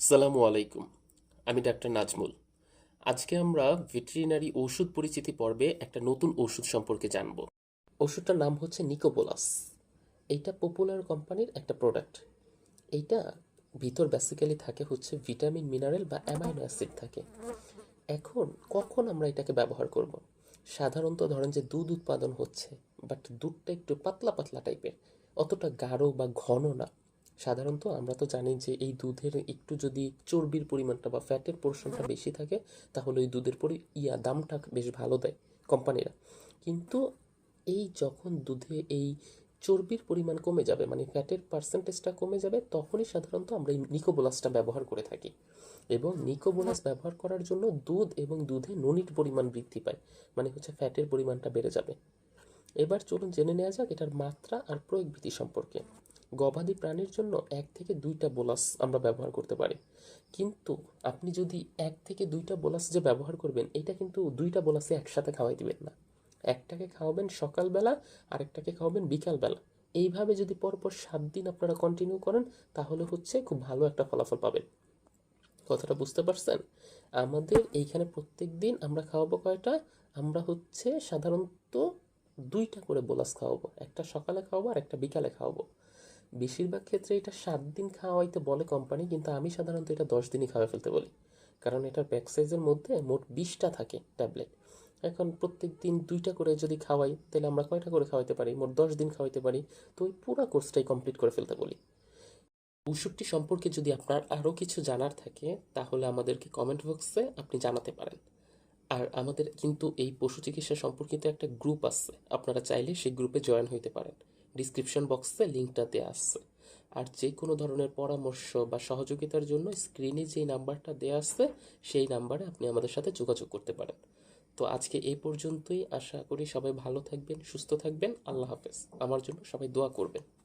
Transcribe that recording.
সালামু আলাইকুম। আমি ডাক্তার নাজমুল। আজকে আমরা ভেটেরিনারি ওষুধ পরিচিতি পর্বে একটা নতুন ওষুধ সম্পর্কে জানব। ওষুধটার নাম হচ্ছে নিকোবোলাস। এইটা পপুলার কোম্পানির একটা প্রোডাক্ট এইটা ভিতর বেসিক্যালি থাকে হচ্ছে ভিটামিন মিনারেল বা অ্যামাইনো অ্যাসিড থাকে। এখন কখন আমরা এটাকে ব্যবহার করব? সাধারণত ধরেন যে দুধ উৎপাদন হচ্ছে বাট দুধটা একটু পাতলা পাতলা টাইপের অতটা গাঢ় বা ঘন না। সাধারণত আমরা তো জানি যে এই দুধের একটু যদি চর্বির পরিমাণটা বা ফ্যাটের পোর্শনটা বেশি থাকে, তাহলে ওই দুধের পরে, ইয়া দামটা বেশ ভালো দেয় কোম্পানিরা কিন্তু এই যখন দুধে এই চর্বির পরিমাণ কমে যাবে মানে ফ্যাটের পার্সেন্টেজটা কমে যাবে, তখনই সাধারণত আমরা এই নিকোবোলাসটা ব্যবহার করে থাকি। এবং নিকোবোলাস ব্যবহার করার জন্য দুধ এবং দুধে ননির পরিমাণ বৃদ্ধি পায় মানে হচ্ছে ফ্যাটের পরিমাণটা বেড়ে যাবে। এবার চলুন জেনে নেওয়া যাক এটার মাত্রা আর প্রয়োগ ভীতি সম্পর্কে। গবাদি প্রাণীর জন্য এক থেকে দুইটা বোলাস আমরা ব্যবহার করতে পারি। কিন্তু আপনি যদি এক থেকে দুইটা বোলাস যে ব্যবহার করবেন, এটা কিন্তু দুইটা বোলাসে একসাথে খাওয়াই দিবেন না। একটাকে খাওয়াবেন সকালবেলা, আরেকটাকে খাওয়াবেন বিকালবেলা। এইভাবে যদি পরপর সাত দিন আপনারা কন্টিনিউ করেন, তাহলে হচ্ছে খুব ভালো একটা ফলাফল পাবেন। কথাটা বুঝতে পারছেন? আমাদের এইখানে প্রত্যেক দিন আমরা খাওয়াবো কয়টা? আমরা হচ্ছে সাধারণত দুইটা করে বোলাস খাওয়াবো। একটা সকালে খাওয়াবো আর একটা বিকালে খাওয়াবো। বেশিরভাগ ক্ষেত্রে এটা সাত দিন খাওয়াইতে বলে কোম্পানি কিন্তু আমি সাধারণত এটা দশ দিনই খাওয়া ফেলতে বলি। কারণ এটার ব্যাক সাইজের মধ্যে মোট বিশটা থাকে ট্যাবলেট এখন প্রত্যেক দিন দুইটা করে যদি খাওয়াই, তাহলে আমরা কয়টা করে খাওয়াইতে পারি? মোট দশ দিন খাওয়াইতে পারি। তো ওই পুরো কোর্সটাই কমপ্লিট করে ফেলতে বলি। ওষুধটি সম্পর্কে যদি আপনার আরও কিছু জানার থাকে, তাহলে আমাদেরকে কমেন্ট বক্সে আপনি জানাতে পারেন। আর আমাদের কিন্তু এই পশু চিকিৎসা সম্পর্কিত একটা গ্রুপ আছে। আপনারা চাইলে সেই গ্রুপে জয়েন হইতে পারেন। ডিসক্রিপশন বক্সে লিঙ্কটা দেওয়া আছে। আর যে কোনো ধরনের পরামর্শ বা সহযোগিতার জন্য স্ক্রিনে যেই নাম্বারটা দেওয়া আসছে সেই নাম্বারে আপনি আমাদের সাথে যোগাযোগ করতে পারেন। তো আজকে এই পর্যন্তই। আশা করি সবাই ভালো থাকবেন, সুস্থ থাকবেন। আল্লাহ হাফেজ। আমার জন্য সবাই দোয়া করবেন।